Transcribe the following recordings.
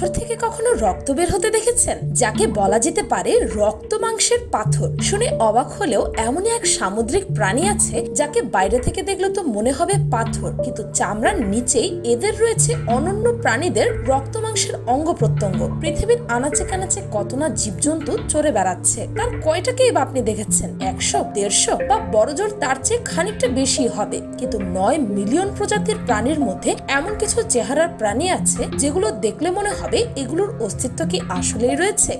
পাথর থেকে কখনো রক্ত বের হতে দেখেছেন? যাকে বলা যেতে পারে রক্ত মাংসের পাথর। শুনে অবাক হলেও এমনই এক সামুদ্রিক প্রাণী আছে যাকে বাইরে থেকে দেখলে তো মনে হবে পাথর। কিন্তু চামড়ার নিচেই এদের রয়েছে অনন্য প্রাণীদের রক্ত মাংসের অঙ্গ প্রত্যঙ্গ। পৃথিবীর আনাচে কানাচে কত না জীবজন্তু চড়ে বেড়াচ্ছে। তার কয়টাকেই বা আপনি দেখেছেন? একশো, দেড়শো বা বড়জোর তার চেয়ে খানিকটা বেশি হবে। কিন্তু নয় মিলিয়ন প্রজাতির প্রাণীর মধ্যে এমন কিছু চেহারার প্রাণী আছে যেগুলো দেখলে মনে হবে এগুলোর অস্তিত্ব কি আসলেই রয়েছে?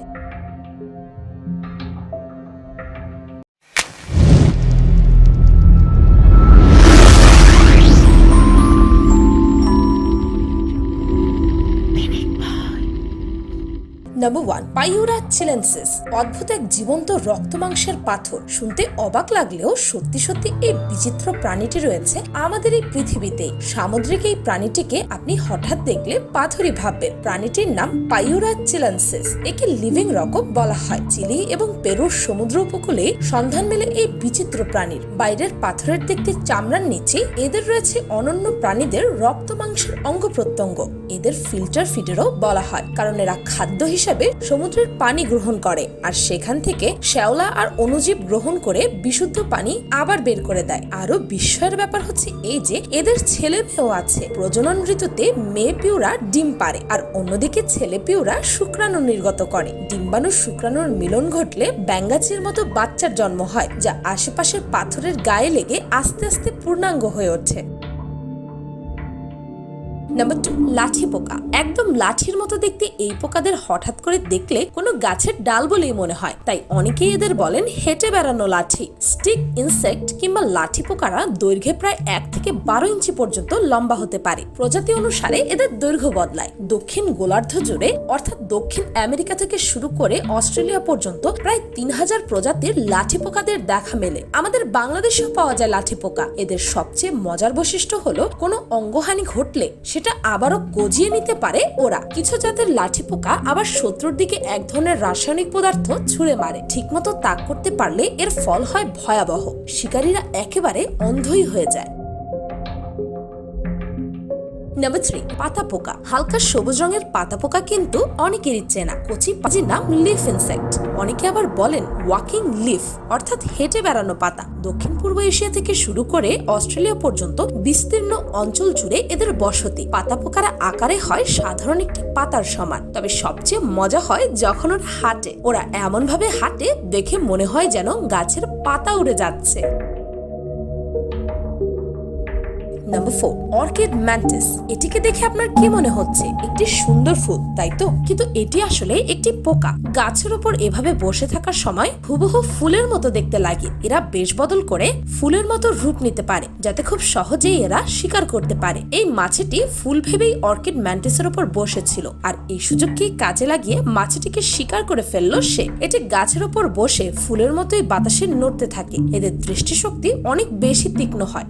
নাম্বার ওয়ান পাইউরা চিলেন্সিস অদ্ভুত এক জীবন্ত রক্ত মাংসের পাথর। শুনতে অবাক লাগলেও সত্যি সত্যি এই বিচিত্র প্রাণীটি রয়েছে আমাদের এই পৃথিবীতে। সামুদ্রিক এই প্রাণীটিকে আপনি হঠাৎ দেখলে পাথরই ভাববেন। প্রাণীটির নাম পাইউরা চিলেন্সিস একে লিভিং রকম বলা হয়। চিলি এবং পেরুর সমুদ্র উপকূলে সন্ধান মেলে এই বিচিত্র প্রাণীর। বাইরের পাথরের দেখতে চামড়ার নিচে। এদের রয়েছে অনন্য প্রাণীদের রক্ত মাংসের অঙ্গ প্রত্যঙ্গ। এদের ফিল্টার ফিডেরও বলা হয়। কারণ এরা খাদ্য হিসাবে সমুদ্রের পানি গ্রহণ করে, আর সেখান থেকে শ্যাওলা আর অণুজীব গ্রহণ করে বিশুদ্ধ পানি আবার বের করে দেয়। আরও বিস্ময়ের ব্যাপার হচ্ছে এই যে, এদের ছেলে মেয়েও আছে। প্রজনন ঋতুতে মেয়ে পিউরা ডিম পারে আর অন্যদিকে ছেলে পিউরা শুক্রাণু নির্গত করে। ডিম্বাণু শুক্রাণুর মিলন ঘটলে ব্যাঙ্গাচির মতো বাচ্চার জন্ম হয়, যা আশেপাশের পাথরের গায়ে লেগে আস্তে আস্তে পূর্ণাঙ্গ হয়ে ওঠে। নাম্বার টু লাঠি পোকা। একদম লাঠির মতো দেখতে এই পোকাদের হঠাৎ করে দেখলে কোনো গাছের ডাল বলেই মনে হয়। তাই অনেকেই এদের বলেন হেঁটে বেড়ানো লাঠি। স্টিক, ইনসেক্ট কিংবা লাঠি পোকারা দৈর্ঘ্যে প্রায় এক থেকে বারো ইঞ্চি পর্যন্ত লম্বা হতে পারে। প্রজাতি অনুসারে এদের দৈর্ঘ্য বদলায়। দক্ষিণ গোলার্ধ জুড়ে, অর্থাৎ দক্ষিণ আমেরিকা থেকে শুরু করে অস্ট্রেলিয়া পর্যন্ত প্রায় তিন হাজার প্রজাতির লাঠি পোকাদের দেখা মেলে। আমাদের বাংলাদেশেও পাওয়া যায় লাঠি পোকা। এদের সবচেয়ে মজার বৈশিষ্ট্য হলো কোনো অঙ্গহানি ঘটলে সেটা আবারও গজিয়ে নিতে পারে ওরা। কিছু জাতের লাঠি পোকা আবার শত্রুর দিকে এক ধরনের রাসায়নিক পদার্থ ছুঁড়ে মারে। ঠিকমতো তাক করতে পারলে এর ফল হয় ভয়াবহ। শিকারীরা একেবারে অন্ধই হয়ে যায়। নাম্বার থ্রি পাতা পোকা। হালকা সবুজ রঙের পাতা পোকা কিন্তু অনেকেরই চেনা। কচি পাজির নাম লিফ ইনসেক্ট। অনেকে আবার বলেন ওয়াকিং লিফ, অর্থাৎ হেঁটে বেড়ানো পাতা। দক্ষিণ পূর্ব এশিয়া থেকে শুরু করে অস্ট্রেলিয়া পর্যন্ত বিস্তীর্ণ অঞ্চল জুড়ে এদের বসতি। পাতা পোকারা আকারে হয় সাধারণ একটি পাতার সমান। তবে সবচেয়ে মজা হয় যখন ওরা হাঁটে। ওরা এমন ভাবে হাঁটে দেখে মনে হয় যেন গাছের পাতা উড়ে যাচ্ছে। নাম্বার ফোর অর্কিড ম্যান্টিস এটিকে দেখে আপনার কি মনে হচ্ছে? একটি সুন্দর ফুল, তাই তো? কিন্তু এটি আসলে একটি পোকা। গাছের উপর এভাবে বসে থাকার সময় হুবহু ফুলের মতো দেখতে লাগে। এরা বেশ বদল করে ফুলের মতো রূপ নিতে পারে, যাতে খুব সহজেই এরা শিকার করতে পারে। এই মাছিটি ফুল ভেবেই অর্কিড ম্যান্টিসের উপর বসেছিল। আর এই সুযোগকে কাজে লাগিয়ে মাছিটিকে শিকার করে ফেলল সে। এটি গাছের উপর বসে ফুলের মতোই বাতাসে নড়তে থাকে। এদের দৃষ্টিশক্তি অনেক বেশি তীক্ষ্ণ হয়।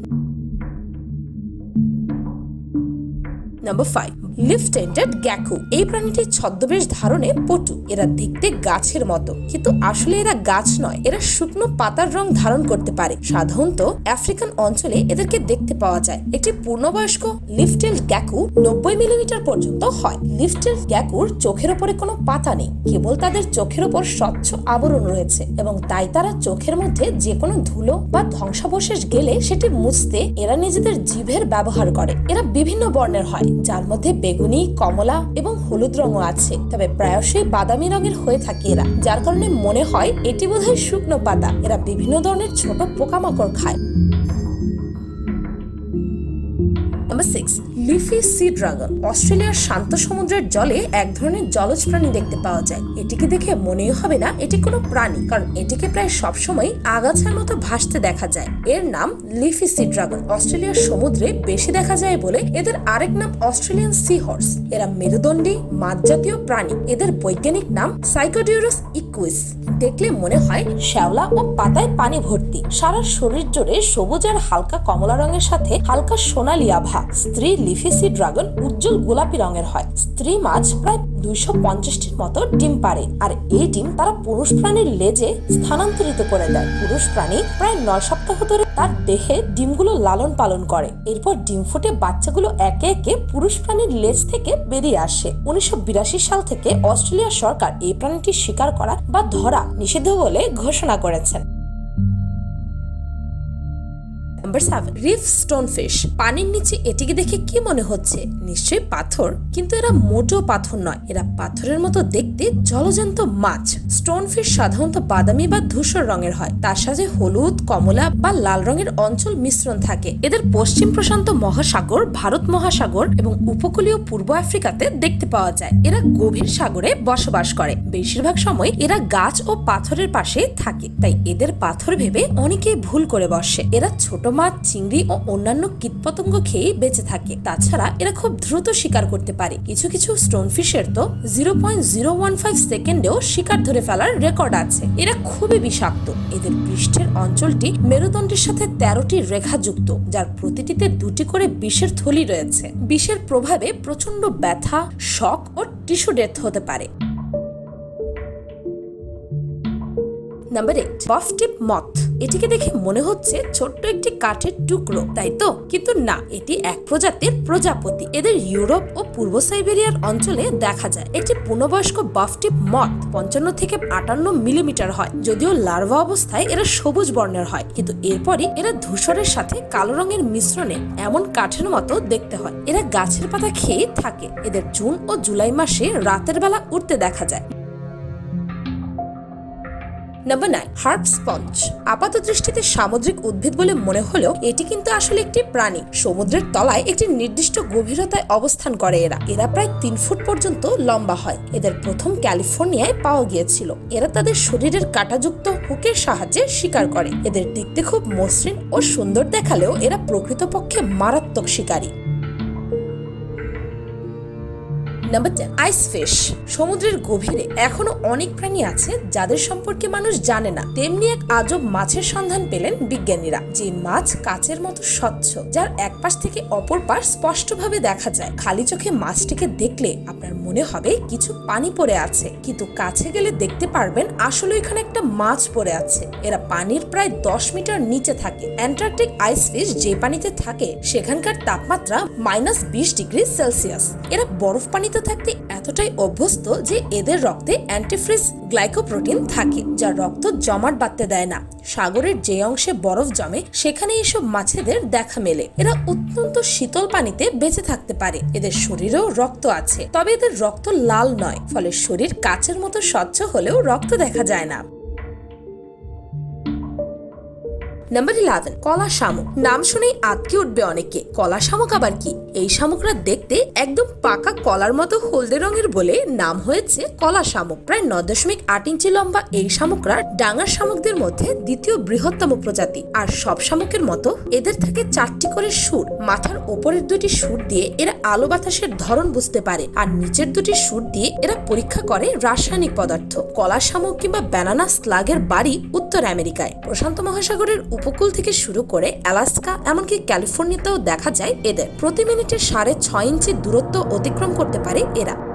নাম্বার ফাইভ লিফটেন্টেড গ্যাকু এই প্রাণীটির ছদ্মবেশ ধারণে পটু। এরা দেখতে গাছের মতো, কিন্তু আসলে এরা গাছ নয়, এরা শুকনো পাতার রং ধারণ করতে পারে। সাধারণত আফ্রিকান অঞ্চলে এদেরকে দেখতে পাওয়া যায়। একটি পূর্ণবয়স্ক লিফটেল গ্যাকু নব্বই মিলিমিটার পর্যন্ত হয়। লিফটেল গ্যাকুর চোখের ওপরে কোনো পাতা নেই, কেবল তাদের চোখের ওপর স্বচ্ছ আবরণ রয়েছে এবং তাই তারা চোখের মধ্যে যে কোনো ধুলো বা ধ্বংসাবশেষ গেলে সেটি মুছতে এরা নিজেদের জিভের ব্যবহার করে। এরা বিভিন্ন বর্ণের হয়, যার মধ্যে বেগুনি, কমলা এবং হলুদ রঙও আছে। তবে প্রায়শই বাদামি রঙের হয়ে থাকে এরা, যার কারণে মনে হয় এটি বোধহয় শুকনো পাতা। এরা বিভিন্ন ধরনের ছোট পোকামাকড় খায়। Number six leafy sea dragon অস্ট্রেলিয়ার শান্ত সমুদ্রের জলে এক ধরনের জলজ প্রাণী দেখতে পাওয়া যায়। এটিকে দেখে মনেই হবে না এটি কোনো প্রাণী, কারণ এটিকে প্রায় সবসময় আগাছার মতো ভাসতে দেখা যায়। এর নাম লিফি সি ড্রাগন। অস্ট্রেলিয়ার সমুদ্রে বেশি দেখা যায় বলে এদের আরেক নাম অস্ট্রেলিয়ান সি হর্স এরা মেরুদণ্ডী মাছ জাতীয় প্রাণী। এদের বৈজ্ঞানিক নাম সাইকোডিউরাস ইকুইস দেখলে মনে হয় শ্যাওলা ও পাতায় পানি ভর্তি। সারা শরীর জোরে সবুজ আর হালকা কমলা রঙের সাথে হালকা সোনালি আভা। স্ত্রী লিফিসি ড্রাগন উজ্জ্বল গোলাপি রঙের হয়। স্ত্রী মাছ প্রায় দুইশো পঞ্চাশটির মতো ডিম পারে আর এই ডিম তারা পুরুষ প্রাণীর লেজে স্থানান্তরিত করে দেয়। পুরুষ প্রাণী প্রায় নয় সপ্তাহ ধরে তার দেহে ডিমগুলো লালন পালন করে। এরপর ডিম ফুটে বাচ্চাগুলো একে একে পুরুষ প্রাণীর লেজ থেকে বেরিয়ে আসে। উনিশশো বিরাশি সাল থেকে অস্ট্রেলিয়া সরকার এই প্রাণীটি শিকার করা বা ধরা নিষিদ্ধ বলে ঘোষণা করেছেন। নাম্বার সেভেন রিফ স্টোনফিশ পানির নিচে এটিকে দেখে কি মনে হচ্ছে? নিশ্চয়ই পাথর। কিন্তু এরা মোটেও পাথর নয়। এরা পাথরের মতো দেখতে জলজান্ত মাছ। স্টোন ফিশ সাধারণত বাদামি বা ধূসর রঙের হয়। তার সাথে হলুদ, কমলা বা লাল রঙের অঞ্চল মিশ্রণ থাকে। এদের পশ্চিম প্রশান্ত মহাসাগর, ভারত মহাসাগর এবং উপকূলীয় পূর্ব আফ্রিকাতে দেখতে পাওয়া যায়। এরা গভীর সাগরে বসবাস করে। বেশিরভাগ সময় এরা গাছ ও পাথরের পাশে থাকে। তাই এদের পাথর ভেবে অনেকেই ভুল করে বসে। এরা ছোট মাছ চিংড়ি ও অন্যান্য কীটপতঙ্গ খেয়ে বেঁচে থাকে। তাছাড়া এরা খুব দ্রুত শিকার করতে পারে। কিছু কিছু স্টোনফিশের তো zero point zero one five সেকেন্ডেও শিকার ধরে ফেলার রেকর্ড আছে। এরা খুবই বিষাক্ত। এদের পৃষ্ঠের অঞ্চলটি মেরুদণ্ডের সাথে তেরোটি রেখাযুক্ত, যার প্রতিটিতে দুটি করে বিষের থলি রয়েছে। বিষের প্রভাবে প্রচণ্ড ব্যথা, শক ও টিস্যু ডেথ হতে পারে। নাম্বার এইট বফটিপ মথ এটিকে দেখে মনে হচ্ছে ছোট্ট একটি কাঠের টুকরো, তাই তো? কিন্তু না, এটি এক প্রজাতির প্রজাপতি। এদের ইউরোপ ও পূর্ব সাইবেরিয়ার অঞ্চলে দেখা যায়। একটি পূর্ণবয়স্ক বাফটিপ মথ পঞ্চান্ন থেকে আটান্ন মিলিমিটার হয়। যদিও লার্ভা অবস্থায় এরা সবুজ বর্ণের হয়, কিন্তু এরপরই এরা ধূসরের সাথে কালো রঙের মিশ্রণে এমন কাঠের মতো দেখতে হয়। এরা গাছের পাতা খেয়ে থাকে। এদের জুন ও জুলাই মাসে রাতের বেলা উঠতে দেখা যায়। নাম্বার নাইন হার্প স্পঞ্জ আপাত দৃষ্টিতে সামুদ্রিক উদ্ভিদ বলে মনে হলেও এটি কিন্তু আসলে একটি প্রাণী। সমুদ্রের তলায় একটি নির্দিষ্ট গভীরতায় অবস্থান করে এরা। এরা প্রায় তিন ফুট পর্যন্ত লম্বা হয়। এদের প্রথম ক্যালিফোর্নিয়ায় পাওয়া গিয়েছিল। এরা তাদের শরীরের কাটাযুক্ত হুকের সাহায্যে শিকার করে। এদের দেখতে খুব মসৃণ ও সুন্দর দেখালেও এরা প্রকৃতপক্ষে মারাত্মক শিকারী। নাম্বার টেন আইস ফিশ সমুদ্রের গভীরে এখনও অনেক প্রাণী আছে যাদের সম্পর্কে মানুষ জানে না। তেমনি এক আজব মাছের সন্ধান পেলেন বিজ্ঞানীরা, যে মাছ কাচের মতো স্বচ্ছ, যার এক পাশ থেকে অপর পাশ স্পষ্টভাবে দেখা যায়। খালি চোখে মাছটিকে দেখলে আপনার মনে হবে কিছু পানি পড়ে আছে, কিন্তু কাছে গেলে দেখতে পারবেন আসলে এখানে একটা মাছ পড়ে আছে। এরা পানির প্রায় দশ মিটার নিচে থাকে। অ্যান্টার্কটিক আইস ফিশ যে পানিতে থাকে, সেখানকার তাপমাত্রা মাইনাস বিশ ডিগ্রি সেলসিয়াস। এরা বরফ পানিতে থাকতে এতটাই অভ্যস্ত যে এদের রক্তে অ্যান্টিফ্রিজ গ্লাইকোপ্রোটিন থাকে, যা রক্ত জমাট বাঁধতে দেয় না। সাগরের যে অংশে বরফ জমে, সেখানে এসব মাছেদের দেখা মেলে। এরা অত্যন্ত শীতল পানিতে বেঁচে থাকতে পারে। এদের শরীরেও রক্ত আছে। তবে এদের রক্ত লাল নয়, ফলে শরীর কাচের মতো স্বচ্ছ হলেও রক্ত দেখা যায় না। নাম্বার ইলেভেন কলা শামুক। নাম শুনেই আটকে উঠবে অনেকে। কলা শামুক আবার কি? এই শামুকরা দেখতে একদম পাকা কলার মতো হলদে রঙের বলে নাম হয়েছে কলা শামুক। প্রায় ন দশমিক আট ইঞ্চি লম্বা এই শামুকরা ডাঙার শামুকদের মধ্যে দ্বিতীয় বৃহত্তম প্রজাতি। আর সব শামুকের মতো এদের থাকে চারটি করে সুর, মাথার ওপরের দুটি সুর দিয়ে এরা আলো বাতাসের ধরন বুঝতে পারে, আর নিচের দুটি সুর দিয়ে এরা পরীক্ষা করে রাসায়নিক পদার্থ। কলা শামুক কিংবা ব্যানানা স্লাগের বাড়ি উত্তর আমেরিকায়। প্রশান্ত মহাসাগরের উপকূল থেকে শুরু করে অ্যালাস্কা, এমনকি ক্যালিফোর্নিয়াতেও দেখা যায় এদের। প্রতি মিনিটে সাড়ে ছয় ইঞ্চি দূরত্ব অতিক্রম করতে পারে এরা।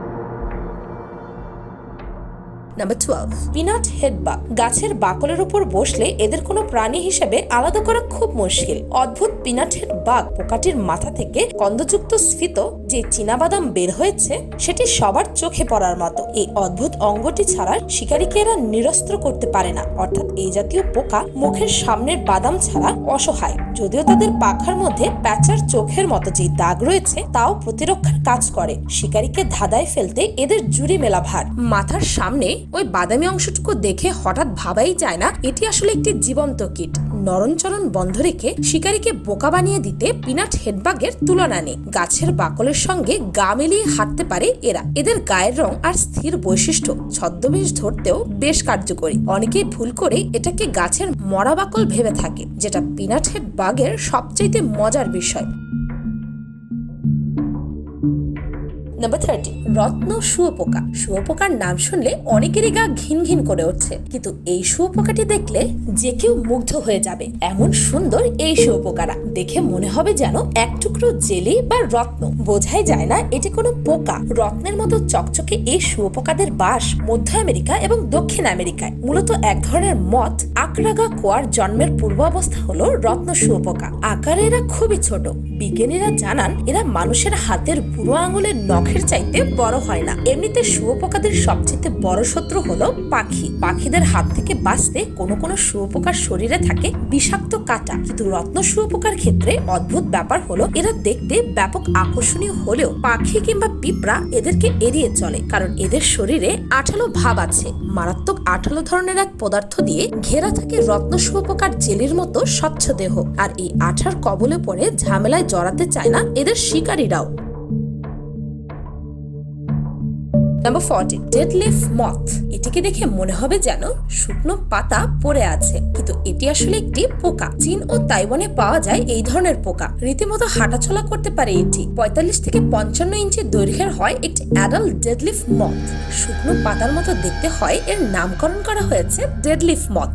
নাম্বার টুয়েলভ পিনাট হেডবাগ গাছের বাকলের উপর বসলে এদের কোনো প্রাণী হিসেবে আলাদা করা খুব মুশকিল। অদ্ভুত পিনাট হেড বাগ পোকাটির মাথা থেকে কন্দযুক্ত স্ফীত যে চীনাবাদাম বের হয়েছে, সেটি সবার চোখে পড়ার মতো। এই অদ্ভুত অঙ্গটি ছাড়া শিকারীকে এরা নিরস্ত্র করতে পারে না। অর্থাৎ এই জাতীয় পোকা মুখের সামনের বাদাম ছাড়া অসহায়। যদিও তাদের পাখার মধ্যে প্যাচার চোখের মতো যে দাগ রয়েছে, তাও প্রতিরক্ষার কাজ করে। শিকারীকে ধাঁধায় ফেলতে এদের জুড়ি মেলা ভার মাথার সামনে ওই বাদামি অংশটুকু দেখে হঠাৎ ভাবাই যায় না, এটি আসলে একটি জীবন্ত কীট। নরণচরণ বন্ধ রেখে শিকারীকে বোকা বানিয়ে দিতে পিনাট হেডবাগের তুলনা নেই। গাছের বাকলের সঙ্গে গা মিলিয়ে হাঁটতে পারে এরা। এদের গায়ের রং আর স্থির বৈশিষ্ট্য ছদ্মবেশ ধরতেও বেশ কার্যকরী। অনেকেই ভুল করে এটাকে গাছের মরা বাকল ভেবে থাকে, যেটা পিনাট হেড বাগের সবচাইতে মজার বিষয়। নাম্বার থার্টি রত্ন শুয়োপোকা। শুয়োপোকার নাম শুনলে অনেকেরই গা ঘিন ঘিন করে উঠছে। কিন্তু এই শুয়োপোকাটি দেখলে যে কেউ মুগ্ধ হয়ে যাবে। এমন সুন্দর এই শুয়োপোকারা। দেখে মনে হবে যেন এক টুকরো জেলি বা রত্ন। বোঝাই যায় না এটি কোনো পোকা। রত্নের মতো চকচকে এই শুয়োপোকাদের বাস মধ্য আমেরিকা এবং দক্ষিণ আমেরিকায়। মূলত এক ধরনের মত আকরাগা কোয়ার জন্মের পূর্ব অবস্থা হলো রত্ন শুয়োপোকা। আকারে এরা খুবই ছোট। বিজ্ঞানীরা জানান, এরা মানুষের হাতের বুড়ো আঙুলের নখের চাইতে বড় হয় না। এমনিতে শুয়োপোকাদের সবচেয়ে বড় শত্রু হলো পাখি। পাখিদের হাত থেকে বাঁচতে কোনো কোনো শুয়োপোকার শরীরে থাকে বিষাক্ত কাঁটা। কিন্তু রত্ন শুয়োপোকার ক্ষেত্রে অদ্ভুত ব্যাপার হলো, এরা দেখতে ব্যাপক আকর্ষণীয় হলেও পাখি কিংবা পিঁপড়া এদেরকে এড়িয়ে চলে, কারণ এদের শরীরে আঠালো ভাব আছে। মারাত্মক আঠালো ধরনের এক পদার্থ দিয়ে ঘেরা থাকে রত্ন শুয়োপোকার জেলির মতো স্বচ্ছ দেহ। আর এই আঠার কবলে পড়ে ঝামেলায় জড়াতে চায় না, এদের শিকারীরাও। Number forty dead leaf moth এটিকে দেখে মনে হবে যেন শুকনো পাতা পড়ে আছে, কিন্তু এটি আসলে একটি পোকা। চীন ও তাইওয়ানে পাওয়া যায় এই ধরনের পোকা। রীতিমতো হাঁটাচলা করতে পারে এটি। পঁয়তাল্লিশ থেকে পঞ্চান্ন ইঞ্চি দৈর্ঘ্যের হয় একটি অ্যাডাল্ট ডেডলিফ মথ শুকনো পাতার মতো দেখতে হয়, এর নামকরণ করা হয়েছে ডেডলিফ মথ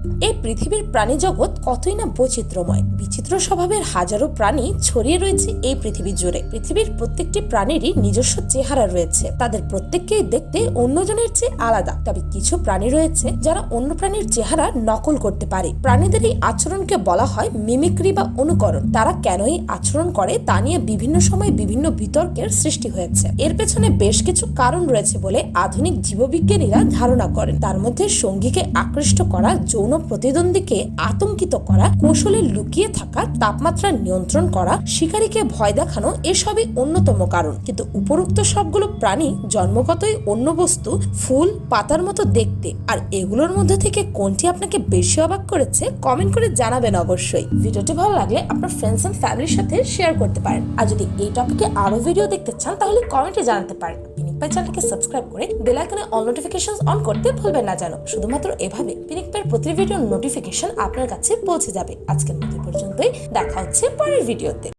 এই পৃথিবীর প্রাণী জগৎ কতই না বৈচিত্র্যময়। বিচিত্র স্বভাবের হাজারো প্রাণী ছড়িয়ে রয়েছে এই পৃথিবী জুড়ে। পৃথিবীর প্রত্যেকটি প্রাণীরই নিজস্ব চেহারা রয়েছে। তাদের প্রত্যেককেই দেখতে অন্যজনের চেয়ে আলাদা। তবে কিছু প্রাণী রয়েছে যারা অন্য প্রাণীর চেহারা নকল করতে পারে। প্রাণীদের এই আচরণকে বলা হয় মিমিক্রি বা অনুকরণ। তারা কেন এই আচরণ করে তা নিয়ে বিভিন্ন সময় বিভিন্ন বিতর্কের সৃষ্টি হয়েছে। এর পেছনে বেশ কিছু কারণ রয়েছে বলে আধুনিক জীববিজ্ঞানীরা ধারণা করেন। তার মধ্যে সঙ্গীকে আকৃষ্ট করা, যৌন প্রতিদ্বন্দ্বীকে আতঙ্কিত করা, কৌশলে লুকিয়ে থাকা, তাপমাত্রা নিয়ন্ত্রণ করা, শিকারীকে ভয় দেখানো এসবই অন্যতম কারণ। কিন্তু উপরোক্ত সবগুলো প্রাণী জন্মগতই অন্য বস্তু, ফুল, পাতার মতো দেখতে। আর এগুলোর মধ্যে থেকে কোনটি আপনাকে বেশি অবাক করেছে, কমেন্ট করে জানাবেন অবশ্যই। ভিডিওটি ভালো লাগলে আপনার ফ্রেন্ডস অ্যান্ড ফ্যামিলির সাথে শেয়ার করতে পারেন। আর যদি এই টপিকে আরও ভিডিও দেখতে চান, তাহলে কমেন্টে জানাতে পারেন। পিনিক পাই চ্যানেলকে সাবস্ক্রাইব করে বেল আইকনে অল নোটিফিকেশন অন করতে ভুলবেন না যেন। শুধুমাত্র এভাবে পিনিক প্রতি ভিডিওর নোটিফিকেশন আপনার কাছে পৌঁছে যাবে। আজকের মতো পর্যন্তই। দেখা হচ্ছে পরের ভিডিওতে।